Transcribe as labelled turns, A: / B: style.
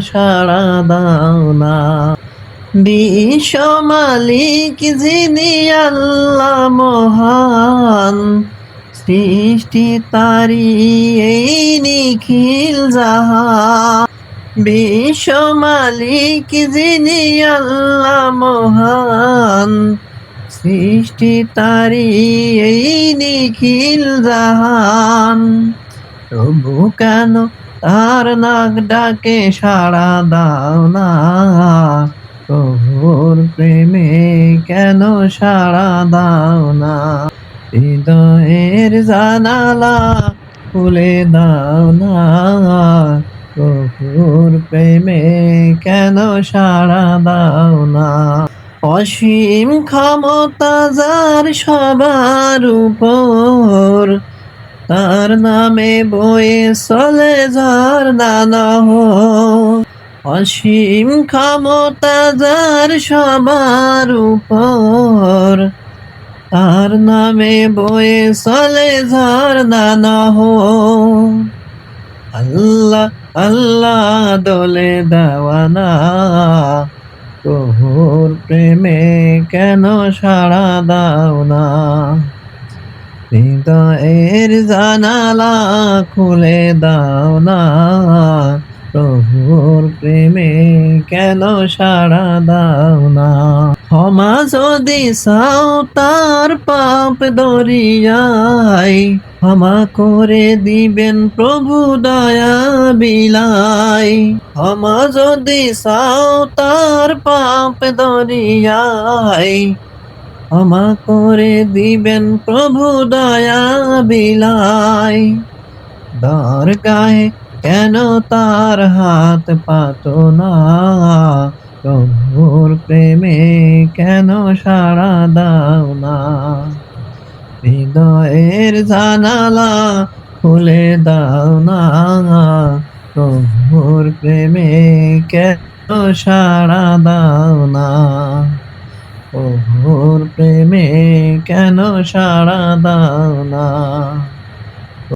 A: সাড়া দাও না বিশ্ব মালিক যিনি আল্লাহ মহান, সৃষ্টি তারি এই নিখিল জাহান বিশ্ব মালিক যিনি আল্লাহ মহান, সৃষ্টি তারি এই নিখিল জাহান তবু কেন তার নাক ডাকে সাড়া দাও না। প্রভুর প্রেমে কেন সাড়া দাও না? হৃদয়ের জানালা খুলে দাও না। প্রভুর প্রেমে কেন সাড়া দাও না? অসীম ক্ষমতা যার সবার উপর তার নামে বয়ে চলে যার নানা অসীম ক্ষমতা যার সবার উপর। তার নামে বয়ে চলে যার নানা আল্লাহ আল্লাহ দলে দেওয়ানা প্রভুর প্রেমে কেন সাড়া দাও না? হৃদয়ের জানালা খুলে দাও না। প্রভুর প্রেমে কেন সাড়া দাও না? ক্ষমা যদি চাও তার পাপ দরিয়াই ক্ষমা করে দিবেন প্রভু দয়া বিলাই ক্ষমা যদি চাও তার পাপ দরিয়াই ক্ষমা করে দিবেন প্রভু দয়া বিলাই দর গায়ে কেন তার হাত পাত না? প্রভুর প্রেমে কেন সাড়া দাও না? হৃদয়ের জানালা খুলে দাও না? প্রভুর প্রেমে কেন সাড়া দাও না? প্রভুর প্রেমে কেন সাড়া দাও না?